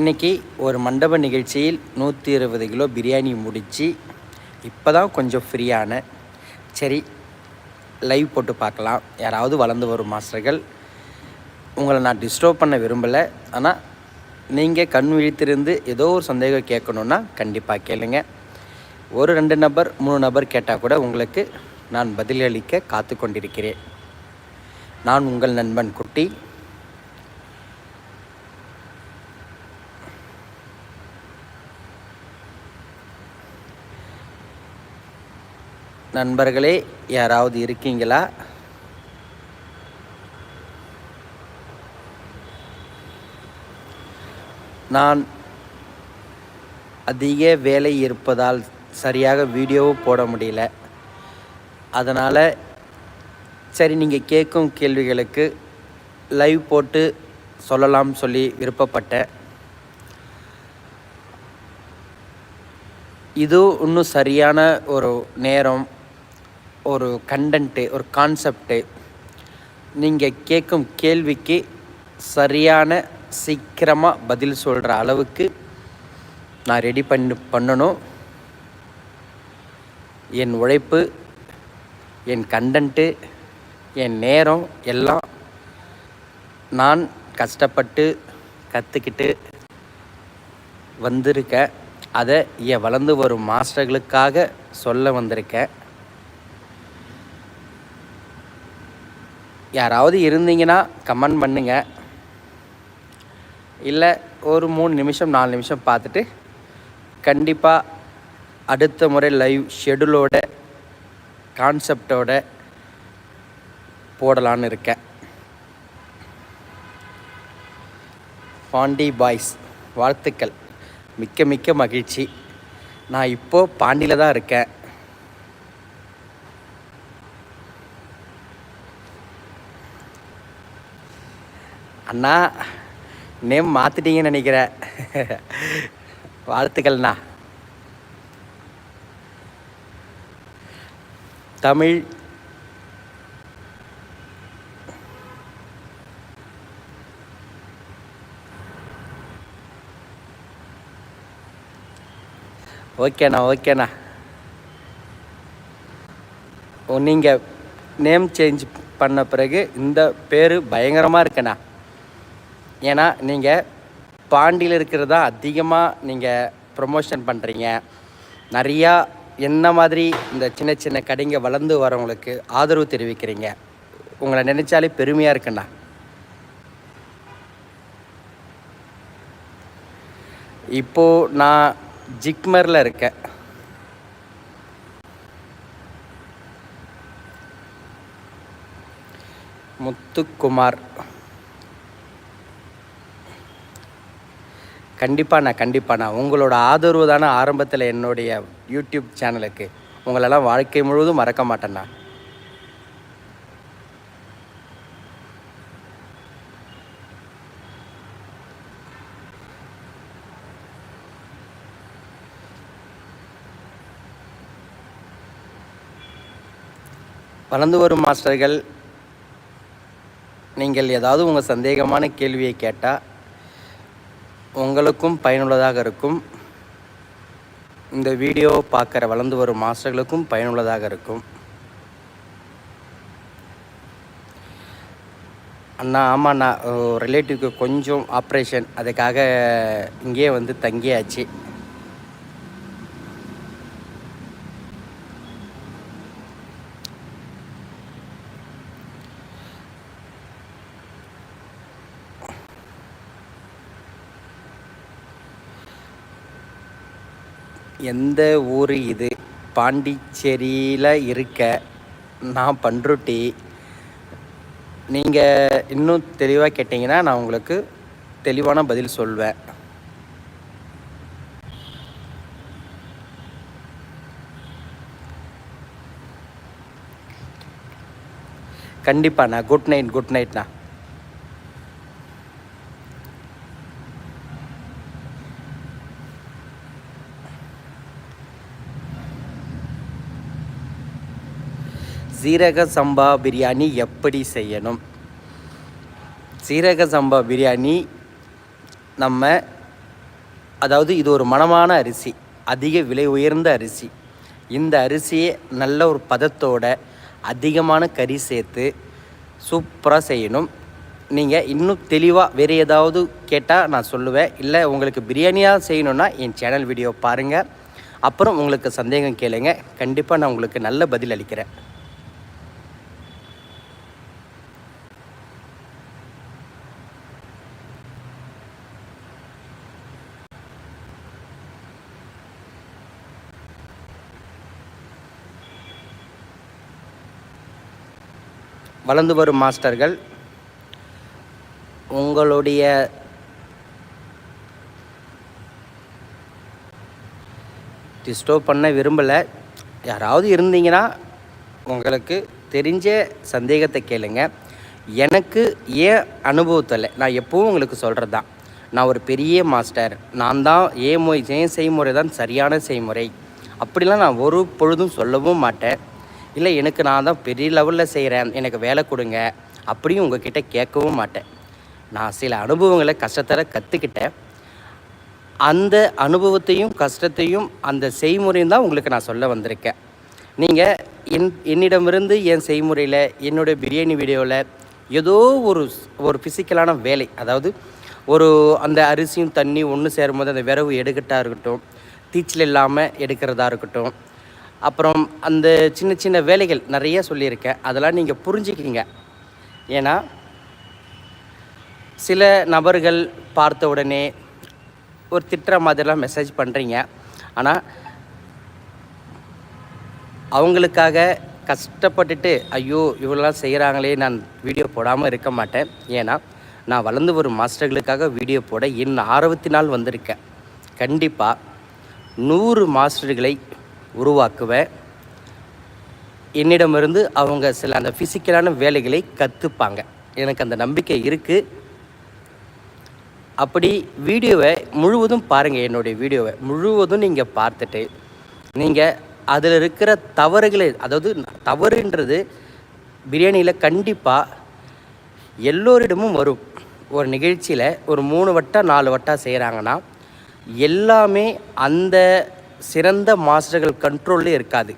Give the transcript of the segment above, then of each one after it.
இன்றைக்கி ஒரு மண்டப நிகழ்ச்சியில் நூற்றி இருபது கிலோ பிரியாணி முடித்து இப்போ தான் கொஞ்சம் ஃப்ரீயான சரி லைவ் போட்டு பார்க்கலாம். யாராவது வளர்ந்து வரும் மாஸ்டர்கள் உங்களை நான் டிஸ்டர்ப் பண்ண விரும்பலை. ஆனால் நீங்கள் கண் விழித்திருந்து ஏதோ ஒரு சந்தேகம் கேட்கணுன்னா கண்டிப்பாக கேளுங்க. ஒரு ரெண்டு நபர் மூணு நபர் கேட்டால் கூட உங்களுக்கு நான் பதிலளிக்க காத்து கொண்டிருக்கிறேன் நான் உங்கள் நண்பன் குட்டி. நண்பர்களே யாராவது இருக்கீங்களா? நான் அதிக வேலை இருப்பதால் சரியாக வீடியோவும் போட முடியல. அதனால் சரி நீங்கள் கேட்கும் கேள்விகளுக்கு லைவ் போட்டு சொல்லலாம் சொல்லி விருப்பப்பட்டேன். இது இன்னும் சரியான ஒரு நேரம். ஒரு கண்டன்ட்டு ஒரு கான்செப்டு நீங்கள் கேட்கும் கேள்விக்கு சரியான சீக்கிரமாக பதில் சொல்கிற அளவுக்கு நான் ரெடி பண்ணி பண்ணணும். என் உழைப்பு என் கண்டன்ட்டு என் நேரம் எல்லாம் நான் கஷ்டப்பட்டு கற்றுக்கிட்டு வந்திருக்கேன். அதை என் வளர்ந்து வரும் மாஸ்டர்களுக்காக சொல்ல வந்திருக்கேன். யாராவது இருந்தீங்கன்னா கமெண்ட் பண்ணுங்கள் இல்லை ஒரு மூணு நிமிஷம் நாலு நிமிஷம் பார்த்துட்டு கண்டிப்பாக அடுத்த முறை லைவ் ஷெடியூலோட கான்செப்டோட போடலான்னு இருக்கேன். பாண்டி பாய்ஸ் வாழ்த்துக்கள். மிக்க மிக்க மகிழ்ச்சி. நான் இப்போது பாண்டியில் தான் இருக்கேன். அண்ணா நேம் மாற்றிட்டீங்கன்னு நினைக்கிறேன் வாழ்த்துக்கள்ண்ணா. தமிழ். ஓகேண்ணா ஓகேண்ணா. ஓ நீங்கள் நேம் சேஞ்ச் பண்ண பிறகு இந்த பேர் பயங்கரமாக இருக்குண்ணா. ஏன்னா நீங்கள் பாண்டியில் இருக்கிறதா அதிகமாக நீங்கள் ப்ரொமோஷன் பண்ணுறீங்க நிறையா என்ன மாதிரி இந்த சின்ன சின்ன கடைங்க வளர்ந்து வரவங்களுக்கு ஆதரவு தெரிவிக்கிறீங்க. உங்களை நினைச்சாலே பெருமையாக இருக்குண்ணா. இப்போது நான் ஜிக்மரில் இருக்கேன். முத்துக்குமார். கண்டிப்பாண்ணா கண்டிப்பாண்ணா உங்களோட ஆதரவு தானே ஆரம்பத்தில் என்னுடைய யூடியூப் சேனலுக்கு. உங்களெல்லாம் வாழ்க்கை முழுவதும் மறக்க மாட்டேண்ணா வளர்ந்து வரும் மாஸ்டர்கள் நீங்கள் ஏதாவது உங்கள் சந்தேகமான கேள்வியை கேட்டால் உங்களுக்கும் பயனுள்ளதாக இருக்கும். இந்த வீடியோ பார்க்குற வளர்ந்து வரும் மாஸ்டர்களுக்கும் பயனுள்ளதாக இருக்கும். அண்ணா ஆமாண்ணா ரிலேட்டிவ்க்கு கொஞ்சம் ஆப்ரேஷன் அதுக்காக இங்கேயே வந்து தங்கியாச்சு. எந்த ஊர் இது? பாண்டிச்சேரியில் இருக்க நான் பண்ருட்டி. நீங்கள் இன்னும் தெளிவாக கேட்டிங்கன்னா நான் உங்களுக்கு தெளிவான பதில் சொல்வேன். கண்டிப்பாண்ணா குட் நைட் குட் நைட்ண்ணா சீரக சம்பா பிரியாணி எப்படி செய்யணும்? சீரக சம்பா பிரியாணி நம்ம அதாவது இது ஒரு மனமான அரிசி அதிக விலை உயர்ந்த அரிசி. இந்த அரிசியை நல்ல ஒரு பதத்தோட அதிகமான கறி சேர்த்து சூப்பராக செய்யணும். நீங்கள் இன்னும் தெளிவாக வேறு ஏதாவது கேட்டால் நான் சொல்லுவேன். இல்லை உங்களுக்கு பிரியாணியாக செய்யணுன்னா என் சேனல் வீடியோ பாருங்கள் அப்புறம் உங்களுக்கு சந்தேகம் கேளுங்க. கண்டிப்பாக நான் உங்களுக்கு நல்ல பதில் அளிக்கிறேன். வளர்ந்து வரும் மாஸ்டர்கள் உங்களுடைய டிஸ்டர்ப் பண்ண விரும்பலை. யாராவது இருந்தீங்கன்னா உங்களுக்கு தெரிஞ்ச சந்தேகத்தை கேளுங்க. எனக்கு ஏன் அனுபவத்தில் நான் எப்பவும் உங்களுக்கு சொல்கிறது தான். நான் ஒரு பெரிய மாஸ்டர். நான் தான் ஏன் மொழி ஏன் செய்முறை தான் சரியான செய்முறை. அப்படிலாம் நான் ஒரு பொழுதும் சொல்லவும் மாட்டேன். இல்லை எனக்கு நான் தான் பெரிய லெவலில் செய்கிறேன் எனக்கு வேலை கொடுங்க அப்படியும் உங்ககிட்ட கேட்கவும் மாட்டேன். நான் சில அனுபவங்களை கஷ்டத்தில் கற்றுக்கிட்டேன் அந்த அனுபவத்தையும் கஷ்டத்தையும் அந்த செய்முறையும் தான் உங்களுக்கு நான் சொல்ல வந்திருக்கேன். நீங்கள் என் என்னிடமிருந்து என் செய்முறையில் என்னுடைய பிரியாணி வீடியோவில் ஏதோ ஒரு ஒரு ஃபிசிக்கலான வேலை அதாவது ஒரு அந்த அரிசியும் தண்ணி ஒன்று சேரும்போது அந்த விரவு எடுக்கிட்டா இருக்கட்டும் தீச்சல் இல்லாமல் எடுக்கிறதா இருக்கட்டும் அப்புறம் அந்த சின்ன சின்ன வேலைகள் நிறைய சொல்லியிருக்கேன். அதெல்லாம் நீங்கள் புரிஞ்சுக்கிங்க. ஏன்னா சில நபர்கள் பார்த்த உடனே ஒரு திட்டுற மாதிரிலாம் மெசேஜ் பண்ணுறீங்க ஆனால் அவங்களுக்காக கஷ்டப்பட்டுட்டு ஐயோ இவ்வளோலாம் செய்கிறாங்களே நான் வீடியோ போடாமல் இருக்க மாட்டேன். ஏன்னா நான் வளர்ந்து வரும் மாஸ்டர்களுக்காக வீடியோ போட என் ஆர்வத்தினால் வந்திருக்கேன். கண்டிப்பாக நூறு மாஸ்டர்களை உருவாக்குவேன் என்னிடமிருந்து அவங்க சில அந்த ஃபிசிக்கலான வேலைகளை கற்றுப்பாங்க எனக்கு அந்த நம்பிக்கை இருக்குது அப்படி வீடியோவை முழுவதும் பாருங்கள் என்னுடைய வீடியோவை. முழுவதும் நீங்கள் பார்த்துட்டு நீங்கள் அதில் இருக்கிற தவறுகளை அதாவது தவறுன்றது பிரியாணியில் கண்டிப்பாக எல்லோரிடமும் வரும். ஒரு நிகழ்ச்சியில் ஒரு மூணு வட்டம் நாலு வட்டா செய்கிறாங்கன்னா எல்லாமே அந்த சிறந்த மாஸ்டர்கள் கண்ட்ரோலில் இருக்காது.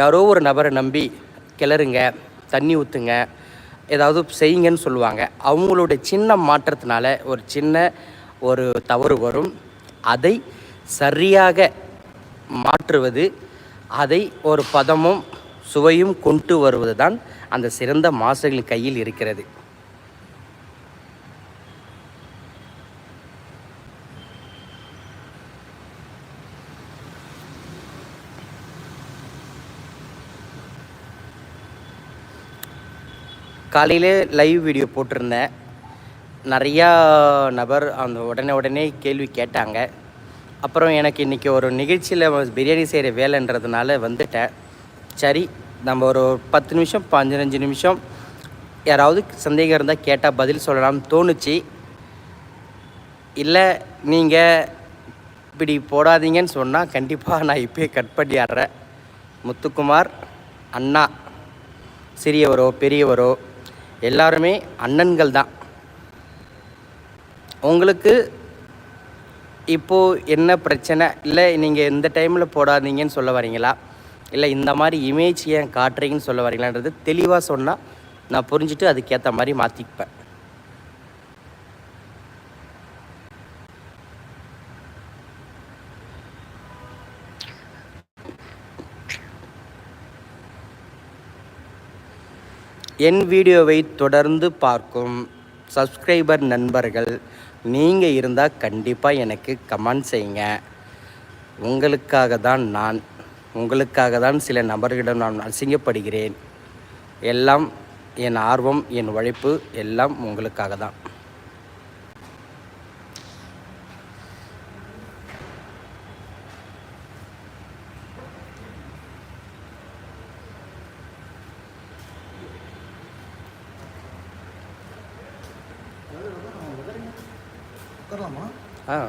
யாரோ ஒரு நபரை நம்பி கிளறுங்க தண்ணி ஊற்றுங்க ஏதாவது செய்யுங்கன்னு சொல்லுவாங்க. அவங்களுடைய சின்ன மாற்றத்தினால ஒரு சின்ன ஒரு தவறு வரும். அதை சரியாக மாற்றுவது அதை ஒரு பதமும் சுவையும் கொண்டு வருவது தான் அந்த சிறந்த மாஸ்டர்களின் கையில் இருக்கிறது. காலையிலே லைவ் வீடியோ போட்டிருந்தேன். நிறையா நபர் அந்த உடனே உடனே கேள்வி கேட்டாங்க. அப்புறம் எனக்கு இன்றைக்கி ஒரு நிகழ்ச்சியில் பிரியாணி செய்கிற வேலைன்றதுனால வந்துட்டேன். சரி நம்ம ஒரு பத்து நிமிஷம் பதினஞ்சு நிமிஷம் யாராவது சந்தேகம் இருந்தால் கேட்டால் பதில் சொல்லலாம்னு தோணுச்சு. இல்லை நீங்கள் இப்படி போடாதீங்கன்னு சொன்னால் கண்டிப்பாக நான் இப்போயே கட் பண்ணி ஆடுறேன். முத்துக்குமார் அண்ணா சிறியவரோ பெரியவரோ எல்லாருமே அண்ணன்கள் தான். உங்களுக்கு இப்போது என்ன பிரச்சனை? இல்லை நீங்கள் இந்த டைமில் போடாதீங்கன்னு சொல்ல வரீங்களா? இல்லை இந்த மாதிரி இமேஜ் ஏன் காட்டுறீங்கன்னு சொல்ல வரீங்களான்றது தெளிவாக சொன்னால் நான் புரிஞ்சுட்டு அதுக்கேற்ற மாதிரி மாற்றிப்பேன் என் வீடியோவை தொடர்ந்து பார்க்கும் சப்ஸ்கிரைபர் நண்பர்கள் நீங்கள் இருந்தால் கண்டிப்பாக எனக்கு கமெண்ட் செய்யுங்க. உங்களுக்காக தான் நான் உங்களுக்காக தான் சில நபர்களிடம் நான் அசிங்கப்படுகிறேன். எல்லாம் என் ஆர்வம் என் உழைப்பு எல்லாம் உங்களுக்காக தான். உட்காரலாமா? ஆ.